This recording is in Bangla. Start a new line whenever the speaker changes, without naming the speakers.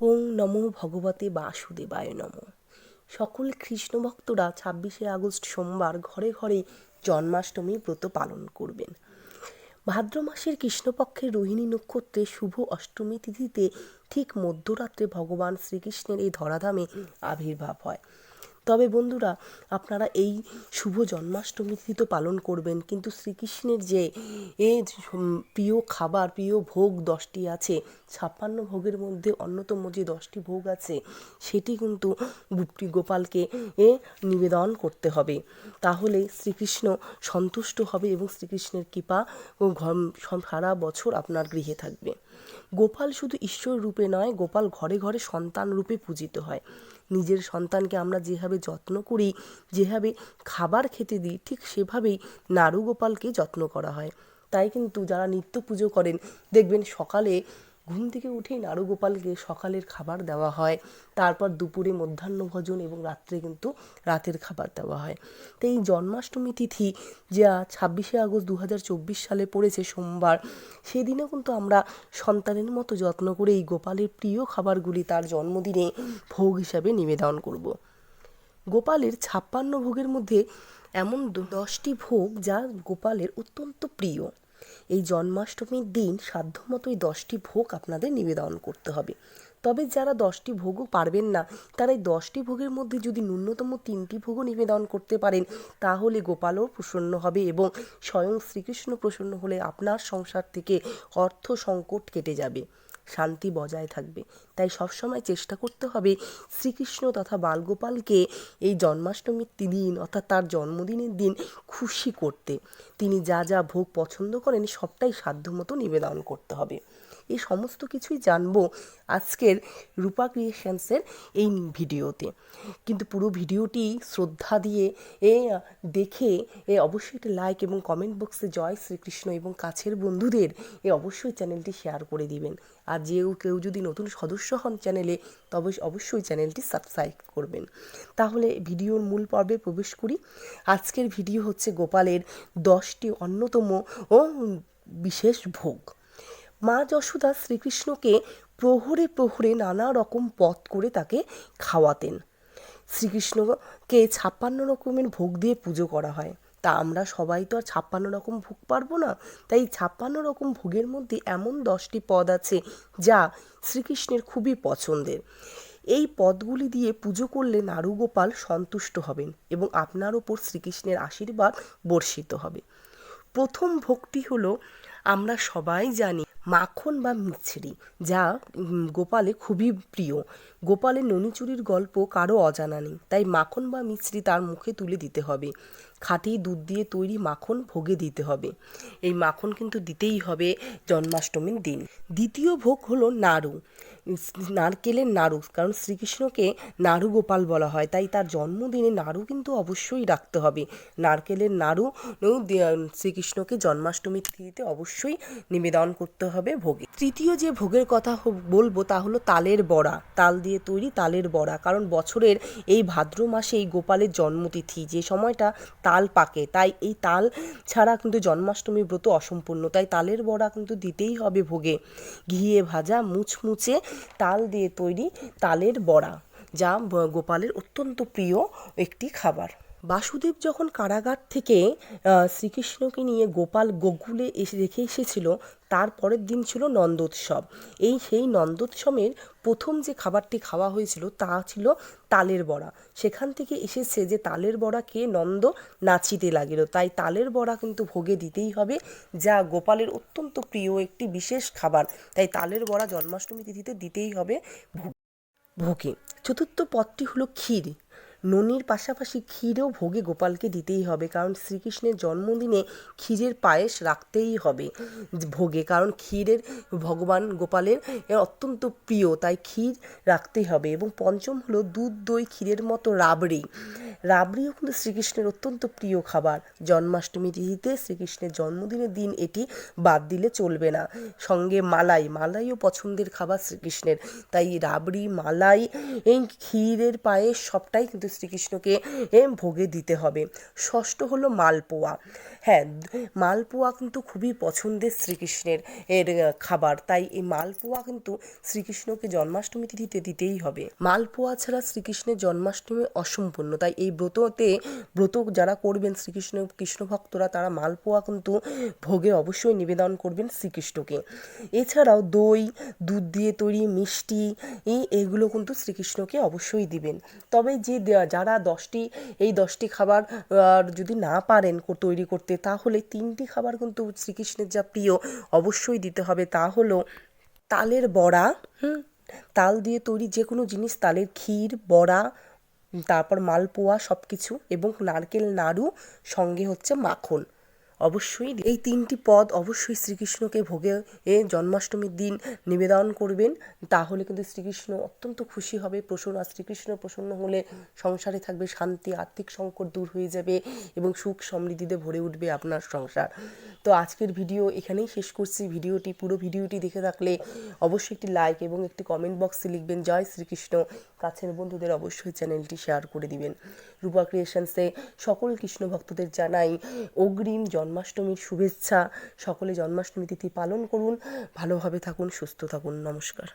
ওং নমো ভগবতে বাসুদেবায় নমঃ। সকল কৃষ্ণ ভক্তরা ছাব্বিশে আগস্ট সোমবার ঘরে ঘরে জন্মাষ্টমী ব্রত পালন করবেন। ভাদ্র মাসের কৃষ্ণপক্ষের রোহিণী নক্ষত্রে শুভ অষ্টমী তিথিতে ঠিক মধ্যরাত্রে ভগবান শ্রীকৃষ্ণের এই ধরাধামে আবির্ভাব হয়। তবে বন্ধুরা, আপনারা এই শুভ জন্মাষ্টমী তিথি তো পালন করবেন, কিন্তু শ্রীকৃষ্ণের যে এ প্রিয় খাবার, প্রিয় ভোগ দশটি আছে, ছাপ্পান্ন ভোগের মধ্যে অন্যতম যে দশটি ভোগ আছে, সেটি কিন্তু গুপ্তি গোপালকে এ নিবেদন করতে হবে। তাহলে শ্রীকৃষ্ণ সন্তুষ্ট হবে এবং শ্রীকৃষ্ণের কৃপা সারা বছর আপনার গৃহে থাকবে। গোপাল শুধু ঈশ্বর রূপে নয়, গোপাল ঘরে ঘরে সন্তান রূপে পূজিত হয়। নিজের সন্তানকে আমরা যেভাবে যত্ন করি, যেভাবে খাবার খেতে দিই, ঠিক সেভাবেই নারু গোপালকে যত্ন করা হয়। তাই কিন্তু যারা নিত্য পুজো করেন, দেখবেন সকালে ঘুম থেকে উঠেই নাড়ু গোপালকে সকালের খাবার দেওয়া হয়। তারপর দুপুরে মধ্যাহ্ন ভোজন এবং রাত্রে কিন্তু রাতের খাবার দেওয়া হয়। তো এই জন্মাষ্টমী তিথি যা ছাব্বিশে আগস্ট দু হাজার চব্বিশ সালে পড়েছে সোমবার, সেদিনও কিন্তু আমরা সন্তানের মতো যত্ন করে এই গোপালের প্রিয় খাবারগুলি তার জন্মদিনে ভোগ হিসাবে নিবেদন করব। গোপালের ছাপ্পান্ন ভোগের মধ্যে এমন দশটি ভোগ যা গোপালের অত্যন্ত প্রিয়। এই জন্মাষ্টমীর দিন সাধ্যমতো এই দশটি ভোগ আপনাদের নিবেদন করতে হবে। তবে যারা দশটি ভোগও পারবেন না, তারা এই দশটি ভোগের মধ্যে যদি ন্যূনতম তিনটি ভোগও নিবেদন করতে পারেন, তাহলে গোপালও প্রসন্ন হবে এবং স্বয়ং শ্রীকৃষ্ণ প্রসন্ন হলে আপনার সংসার থেকে অর্থ সংকট কেটে যাবে। শান্তি বজায় থাকবে। তাই সবসময় চেষ্টা করতে হবে শ্রীকৃষ্ণ তথা বালগোপালকে এই জন্মাষ্টমীর দিন অর্থাৎ তার জন্মদিনের দিন খুশি করতে। তিনি যা যা ভোগ পছন্দ করেন সবটাই সাধ্যমতো নিবেদন করতে হবে। এই সমস্ত কিছুই জানব আজকের রূপা ক্রিয়েশনসের এই ভিডিওতে। কিন্তু পুরো ভিডিওটি শ্রদ্ধা দিয়ে, এ, দেখে, এ, অবশ্যই একটি লাইক এবং কমেন্ট বক্সে জয় শ্রীকৃষ্ণ এবং কাছের বন্ধুদের, এ, অবশ্যই চ্যানেলটি শেয়ার করে দিবেন। আর যেও কেউ যদি নতুন সদস্য হন চ্যানেলে, তবে অবশ্যই চ্যানেলটি সাবস্ক্রাইব করবেন। তাহলে ভিডিওর মূল পর্বে প্রবেশ করি। আজকের ভিডিও হচ্ছে গোপালের দশটি অন্যতম ও বিশেষ ভোগ। মা যশোদা শ্রীকৃষ্ণকে প্রহরে প্রহরে নানা রকম পথ করে তাকে খাওয়াতেন। শ্রীকৃষ্ণকে ছাপ্পান্ন রকমের ভোগ দিয়ে পুজো করা হয়। তা আমরা সবাই তো আর ছাপ্পান্ন রকম ভোগ পারব না। তাই ছাপ্পান্ন রকম ভোগের মধ্যে এমন দশটি পদ আছে, যা শ্রীকৃষ্ণের খুবই পছন্দের। এই পদগুলি দিয়ে পুজো করলে নারুগোপাল সন্তুষ্ট হবেন এবং আপনার ওপর শ্রীকৃষ্ণের আশীর্বাদ বর্ষিত হবে। প্রথম ভোগটি হলো, আমরা সবাই জানি মাখন বা মিছরি, যা গোপালে খুবই প্রিয়। গোপালের ননিচুরির গল্প কারও অজানা নেই, তাই মাখন বা মিছরি তার মুখে তুলে দিতে হবে। খাঁটি দুধ দিয়ে তৈরি মাখন ভোগে দিতে হবে। এই মাখন কিন্তু দিতেই হবে জন্মাষ্টমীর দিন। দ্বিতীয় ভোগ হলো নাড়ু। নারকেলের নাড়ু, কারণ শ্রীকৃষ্ণকে নাড়ু গোপাল বলা হয়, তাই তার জন্মদিনে নাড়ু কিন্তু অবশ্যই রাখতে হবে। নারকেলের নাড়ু শ্রীকৃষ্ণকে জন্মাষ্টমী তিথিতে অবশ্যই নিবেদন করতে হবে ভোগে। তৃতীয় যে ভোগের কথা বলব তা হলো তালের বড়া। তাল দিয়ে তৈরি তালের বড়া, কারণ বছরের এই ভাদ্র মাসে এই গোপালের জন্মতিথি। যে সময়টা তাল পাকে। তাই এই তাল ছাড়া কিন্তু জন্মাষ্টমী ব্রত অসম্পূর্ণ। তাই তালের বড়া কিন্তু দিতেই হবে ভোগে। ঘিয়ে ভাজা মুচমুচে তাল দিয়ে তৈরি তালের বড়া, যা গোপালের অত্যন্ত প্রিয় একটি খাবার। বাসুদেব যখন কারাগার থেকে শ্রীকৃষ্ণকে নিয়ে গোপাল গোকুলে এসে রেখে এসেছিল, তার পরের দিন ছিল নন্দোৎসব। এই সেই নন্দোৎসবের প্রথম যে খাবারটি খাওয়া হয়েছিল, তা ছিল তালের বড়া। সেখান থেকে এসেছে যে তালের বড়া খেয়ে নন্দ নাচিতে লাগিল। তাই তালের বড়া কিন্তু ভোগে দিতেই হবে, যা গোপালের অত্যন্ত প্রিয় একটি বিশেষ খাবার। তাই তালের বড়া জন্মাষ্টমী তিথিতে দিতেই হবে ভোগ ভোগে। চতুর্থ পদটি হলো ক্ষীর। ননির পাশাপাশি ক্ষীরও ভোগে গোপালকে দিতেই হবে, কারণ শ্রীকৃষ্ণের জন্মদিনে ক্ষীরের পায়েস রাখতেই হবে ভোগে, কারণ ক্ষীরের ভগবান গোপালের অত্যন্ত প্রিয়, তাই ক্ষীর রাখতেই হবে। এবং পঞ্চম হলো দুধ, দই, ক্ষীরের মতো রাবড়ি। রাবড়িও কিন্তু শ্রীকৃষ্ণের অত্যন্ত প্রিয় খাবার। জন্মাষ্টমী তিথিতে শ্রীকৃষ্ণের জন্মদিনের দিন এটি বাদ দিলে চলবে না। সঙ্গে মালাই, মালাইও পছন্দের খাবার শ্রীকৃষ্ণের। তাই রাবড়ি, মালাই, এই ক্ষীরের পায়েস সবটাই কিন্তু শ্রীকৃষ্ণকে ভোগে দিতে হবে। ষষ্ঠ হলো মালপোয়া। হ্যাঁ মালপোয়া কিন্তু খুবই পছন্দের শ্রীকৃষ্ণের, এর খাবার। তাই এই মালপোয়া কিন্তু শ্রীকৃষ্ণকে জন্মাষ্টমী তিথিতে দিতেই হবে। মালপোয়া ছাড়া শ্রীকৃষ্ণের জন্মাষ্টমী অসম্পূর্ণ। তাই এই ব্রততে, ব্রত যারা করবেন শ্রীকৃষ্ণ, কৃষ্ণ ভক্তরা, তারা মালপোয়া কিন্তু ভোগে অবশ্যই নিবেদন করবেন শ্রীকৃষ্ণকে। এছাড়াও দই, দুধ দিয়ে তৈরি মিষ্টি, এই, এগুলো কিন্তু শ্রীকৃষ্ণকে অবশ্যই দিবেন। তবে যে যারা দশটি, এই দশটি খাবার যদি না পারেন তৈরি করতে, তাহলে তিনটি খাবার কিন্তু শ্রীকৃষ্ণের যা প্রিয়, অবশ্যই দিতে হবে। তা হলো তালের বড়া, হুম, তাল দিয়ে তৈরি যে কোনো জিনিস, তালের ক্ষীর, বড়া, তারপর মালপোয়া সব কিছু এবং নারকেল নাড়ু, সঙ্গে হচ্ছে মাখন। অবশ্যই এই তিনটি পদ অবশ্যই শ্রীকৃষ্ণকে ভোগে এ জন্মাষ্টমীর দিন নিবেদন করবেন। তাহলে কিন্তু শ্রীকৃষ্ণ অত্যন্ত খুশি হবে, প্রসন্ন। আর শ্রীকৃষ্ণ প্রসন্ন হলে সংসারে থাকবে শান্তি, আর্থিক সংকট দূর হয়ে যাবে এবং সুখ সমৃদ্ধিতে ভরে উঠবে আপনার সংসার। তো আজকের ভিডিও এখানেই শেষ করছি। ভিডিওটি, পুরো ভিডিওটি দেখে থাকলে অবশ্যই একটি লাইক এবং একটি কমেন্ট বক্সে লিখবেন, জয় শ্রীকৃষ্ণ। কাছের বন্ধুদের অবশ্যই চ্যানেলটি শেয়ার করে দিবেন। রূপা ক্রিয়েশনসে সকল কৃষ্ণ ভক্তদের জানাই অগ্রিম জন্মাষ্টমীর শুভেচ্ছা। সকলে জন্মাষ্টমী তিথি পালন করুন। ভালোভাবে থাকুন সুস্থ থাকুন। নমস্কার।